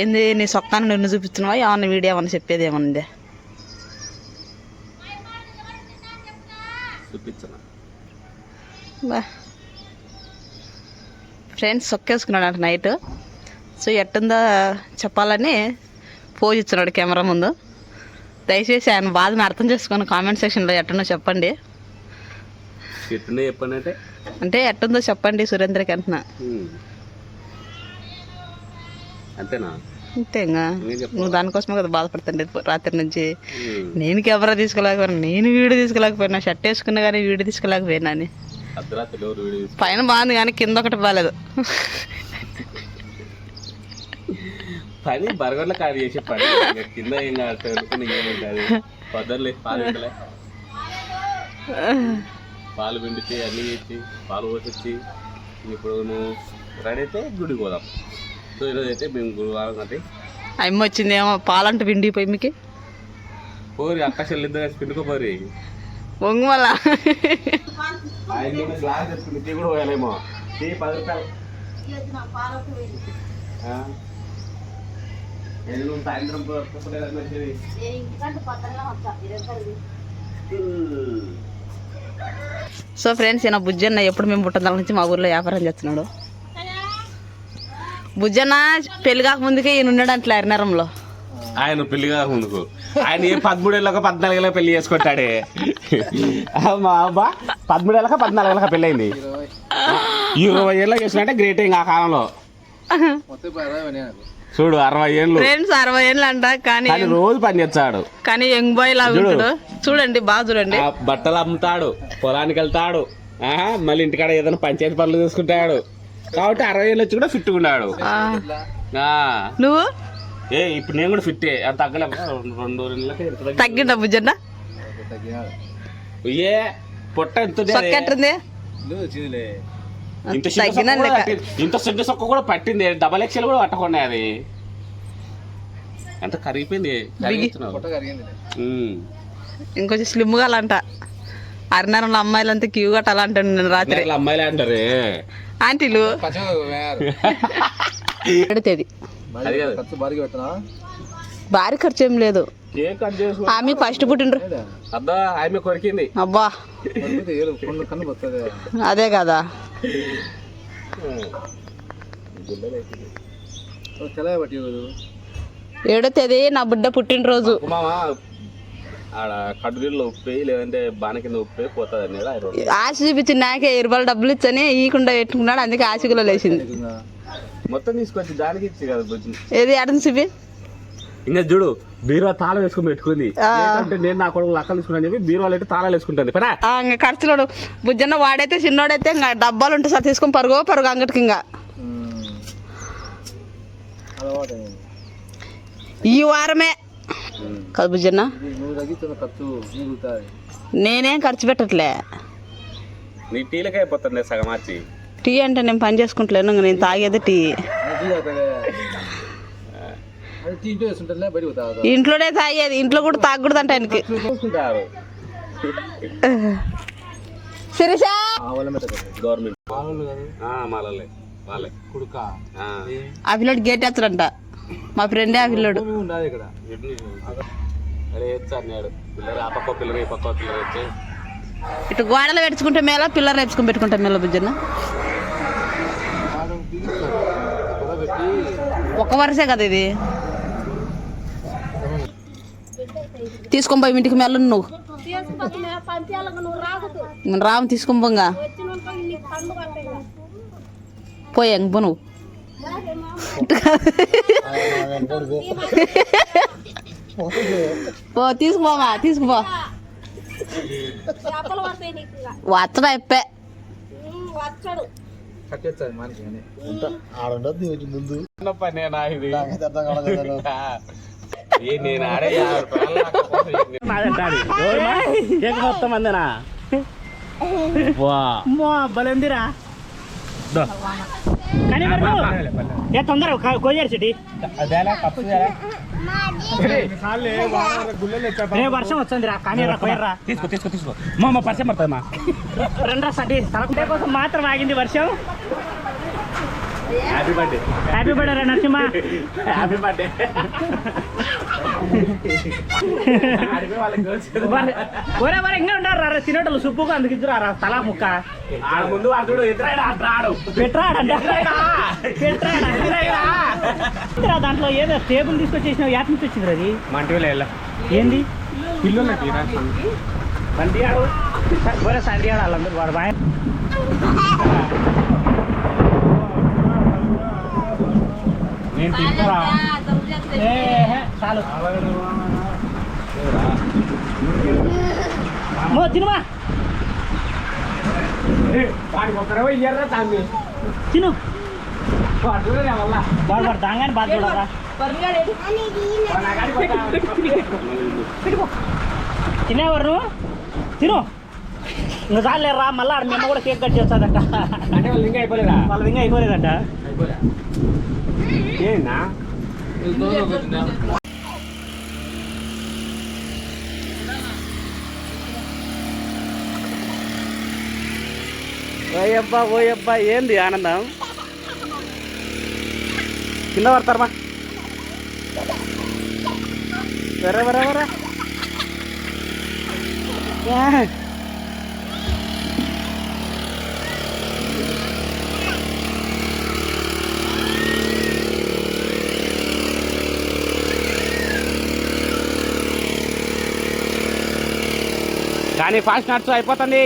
ఏంది నీ సొక్కాన్ని నిన్ను చూపిస్తున్నావా? ఏమన్నా వీడియో ఏమన్నా చెప్పేది ఏమన్నా చూపించను? బా. ఫ్రెండ్స్ సొక్కేసుకున్నాడు అంట నైట్. సో ఎట్టుందో చెప్పాలని పోజ్ ఇస్తున్నాడు కెమెరా ముందు. దయచేసి ఆయన బాధను అర్థం చేసుకొని కామెంట్ సెక్షన్లో ఎట్టుందో చెప్పండి. చెప్పండి అంటే అంటే ఎట్టుందో చెప్పండి సురేంద్రకి అంటున్నా. అంతేనా? అంతే ఇంకా నేను చెప్పను. నువ్వు దానికోసమే కదా బాధపడుతుండే రాత్రి నుంచి. నేను కెమెరా తీసుకోలేకపోయినా నేను వీడియో తీసుకోలేకపోయినా షర్ట్ వేసుకున్నా కానీ వీడియో తీసుకోలేకపోయినా అని. పైన బాగుంది కానీ కింద ఒకటి బాగాలేదు పని చేసే పని. కింద ఏం కాదు పాలు పిండిచి అన్నీ చేసి పాలు పోసొచ్చి ఇప్పుడు నువ్వు రెడీ అయితే గుడికి పోదాం. సో ఈరోజు అయితే మేము గురువారం అమ్మ వచ్చింది ఏమో పాలంట పిండిపోయి మీకు. పోరి అక్క చెల్లిద్దరు కలిసి పిండుకోపోరి వంగు గ్లాస్ టీ కూడా పోయాలేమో. టీ పది రూపాయలు. సాయంత్రం సో ఫ్రెండ్స్ ఈయన బుజ్జన్న ఎప్పుడు మేము పుట్టిన నుంచి మా ఊర్లో వ్యాపారం చేస్తున్నాడు. బుజ్జన్న పెళ్ళి కాక ముందుకే ఈయన ఉన్నాడు అంటలే అరినరంలో ఆయన పెళ్ళి కాక ముందుకు ఆయన ఏ పదమూడేళ్ళక పద్నాలుగేళ్ళకి పెళ్ళి చేసుకుంటాడే? మా అబ్బా పదమూడేళ్ళక పద్నాలుగేళ్ళక పెళ్ళి అయింది ఇరవై ఏళ్ళకి చేసినట్టే గ్రేట్ ఇంకా ఆ కాలంలో. చూడు అరవై ఏళ్ళు. ఫ్రెండ్స్ అరవై ఏళ్ళు అంట కానీ రోజు పని చేస్తాడు. కానీ యంగ్ బాయ్ లాగా ఉంటాడు. చూడండి బాగా చూడండి. బట్టలు అమ్ముతాడు పొలానికి వెళ్తాడు. మళ్ళీ ఇంటికాడ ఏదైనా పంచాయతీ పనులు చూసుకుంటాడు. కాబట్టి అరవై ఏళ్ళు వచ్చి కూడా ఫిట్ ఉన్నాడు. ఆ, ఆ. నువ్వు? ఏ ఇప్పుడు నేను కూడా ఫిట్టే అంత తగ్గలే రెండు రెండు నెలలకి తగ్గిందా బుజ్జన్న? ఏ పొట్ట ఎంత ఉంది అదే? సొక్కెట్టుంది ఇంత. ఇంత చిన్న సొక్క కూడా పట్టింది. డబల్ ఎక్స్ఎల్ కూడా పట్టకుండా అది. ఎంత కరిగిపోయింది. ఇంకొంచెం స్లిమ్గా అరినరంలో అమ్మాయిలంతా క్యూ కట్టాలి అంటాను నేను రాత్రి. అమ్మాయిలే అంటారే. ఆంటీలు. పెడితేది. అది కాదు. భారీ ఖర్చు ఏం లేదు. ఆమె ఫస్ట్ పుట్టిండ్రు. ఆమె కొరికింది. అబ్బా. అదే కదా. ఏడో తేదీ నా బుడ్డ పుట్టినరోజు. మామ ఆడ ఉప్పి లేదంటే బాణ కింద ఉప్పి పోతుంది. ఆశ చూపించి నాకే ఇరవై డబ్బులు ఇచ్చని ఈకుండా పెట్టుకున్నాడు అందుకే ఆశకులో లేచింది. మొత్తం తీసుకొచ్చి దానికి ఇచ్చి కదా ఏది అడని చూపి. ఇంకా చూడు బీరువా తాళం వేసుకొని పెట్టుకుంది. అంటే నేను నా కొడుకు లక్కలు తీసుకున్నాను చెప్పి బీరువాలు అయితే తాళాలు వేసుకుంటుంది. పరా ఇంకా ఖర్చులోడు. బుజ్జన్న వాడైతే చిన్నోడైతే ఇంకా డబ్బాలు ఉంటాయి సార్ తీసుకొని పరుగో పరుగు అంగటికి ఇంకా. ఈ వారమే కదా బుజ్జన్న నేనేం ఖర్చు పెట్టట్లే. నీ టీలకే అయిపోతుంది సగం మార్చి టీ అంటే నేను పని చేసుకుంటలేను నేను తాగేది టీ. ఇంట్లోనే తాగేది ఇంట్లో కూడా తాగకూడదు అంట ఆయనకి. శిరీష! గవర్నమెంట్. వాళ్ళే. పిల్లోడు గేట్ ఎత్తడంట మా ఫ్రెండే ఆ పిల్లోడు. ఇటు గోడలు పెట్టుకుంటే మేళ పిల్లలు నేర్చుకుని పెట్టుకుంటే మేళ బుజ్జన్న. ఒక వరుసే కదా ఇది. తీసుకొని పోయి ఇంటికి మెల్ల నువ్వు. రాము తీసుకొని పోగా. పోయి ఎంగ నువ్వు. పో తీసుకుపోమా తీసుకుపో. వచ్చడా ఇది ఏ నేను ఆడే. కేక్ మొత్తం అందేనా వా బలందిరా కానీ మరి ఏ తొందర కోజారు సిటీ రే వర్షం వచ్చింది రా కానీ రా పోయర్రా. తీసుకో తీసుకో తీసుకో. మా మా పరిచయం పడుతుంది మా రెండ్రా సటి తలకుంటే కోసం మాత్రం ఆగింది వర్షం. హ్యాపీ బర్త్డే హ్యాపీ బర్త్డే రా నరసింహ హ్యాపీ బర్త్డే ఒరే మరి ఇంకా ఉంటారు రా తినేటోళ్ళు సుప్పుగా అందుకు ఇద్దరు రా తలా ముక్క. ఆడ ముందు అర్జుడు ఎదురాడు అడ్రాడు పెట్రాడంట పెట్రాడా దాంట్లో ఏదో టేబుల్ తీసుకొచ్చేసిన యాప్ నుంచి వచ్చింది అది. మంటిలో వెళ్ళ ఏంది? పిల్లలు బండి ఆడు. ఒరే సండి ఆడు వాళ్ళందరూ వాడు బాయ్. నేను తింటారా ఏ, హే, చాలు. మో తినుమా? తిను. వాడు వాడు దాంగానే బాధ చూడరా తినేవారు తిను. ఇంకా చాలేరా మళ్ళీ ఆడ మేము కూడా కేక్ కట్ చేస్తుందంట. అంటే వాళ్ళు ఇంకా అయిపోలేదా? వాళ్ళది ఇంకా అయిపోలేదంట. అయిపోలే ఏందా ఓయబ్బా ఓయబ్బా ఏంది ఆనందం? కింద పడతారమ్మా వెర్ర వెర్ర వెర్ర. కానీ ఫాస్ట్ నడుచు అయిపోతుంది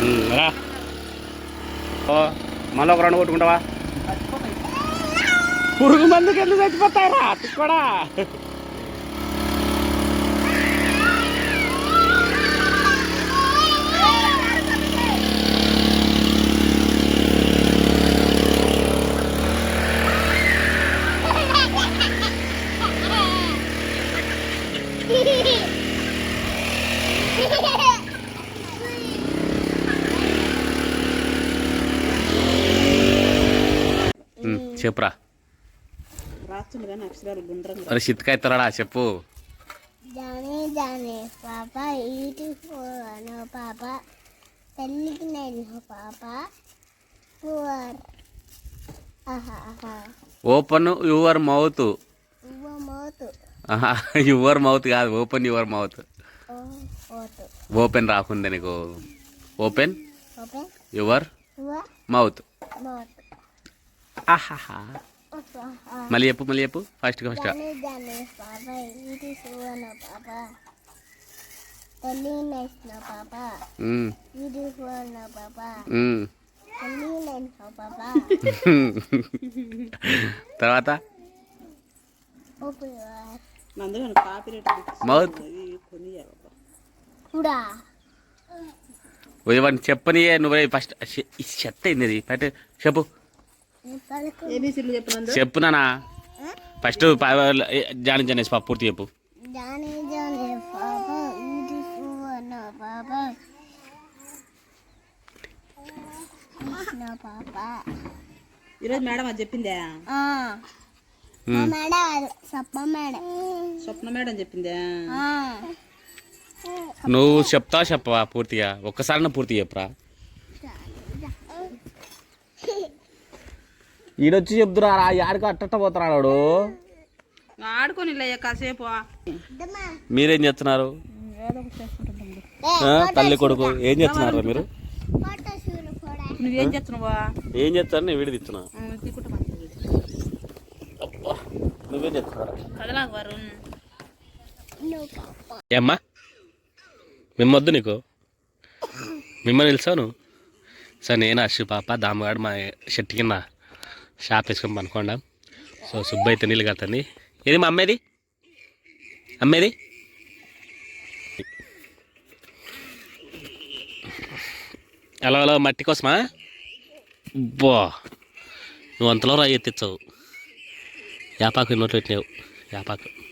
ఉమ్, రా ఓ మళ్ళీ ఒక రెండు కొట్టుకుంటావా? పురుగు మందుకి ఎందుకు చచ్చిపోతారా కూడా చెప్పురా. అరే చిత్తుకాయ ఎత్తరాడా చెప్పు. జానే జానే పాప ఈటి పాప తల్లికి నేను పాప open your mouth. Your mouth. కాదు ఓపెన్ యువర్ మౌత్. ఓపెన్ రాకుంది నీకు. ఓపెన్? Your mouth. ఆహాహా. మళ్ళీ చెప్పు మళ్ళీ చెప్పు. ఫస్ట్ ఫస్ట్ తర్వాత? మౌత్ చెప్పనియే నువ్వే ఫస్ట్ చెత్త అయింది ఇది? పెట్టు చెప్పు. చెప్పు నానా ఫస్ట్ జాని జనేసి పాప పూర్తి చెప్పు. ఈరోజు మేడం అది చెప్పిందే? స్వప్న మేడం చెప్పిందే? ఆ. నువ్వు చెప్తావా చెప్పవా పూర్తిగా? ఒక్కసారి పూర్తి చెప్పురా. ఈడొచ్చి చెప్తురా రా యాడికి అట్టట్ట పోతున్నాడు వాడు. ఆడుకొని కాసేపు. మీరేం చేస్తున్నారు? ఆ, తల్లి కొడుకు ఏం చేస్తున్నారు మీరు? నువ్వేం చేస్తున్నావా ఏం చేస్తారు నేను వీడి తీస్తున్నా తీసుకుంటా నువ్వేం పాప ఏమ్మా మిమ్మొద్దు నీకు? మిమ్మల్ని తెలుసాను సార్ నేను అర్షు పాప దామగాడు మా షర్ట్ కింద. షాప్ వేసుకొని పనుకోండా. సో సుబ్బు అయితే నీళ్ళు కడుతుంది ఏది మా అమ్మేది? అమ్మేది? అలా అలా మట్టి కోసమా? బో నువ్వు అంతలో రాయి ఎత్తిచ్చావు. యాపాకు నోట్లు పెట్టినావు. యాపాకు.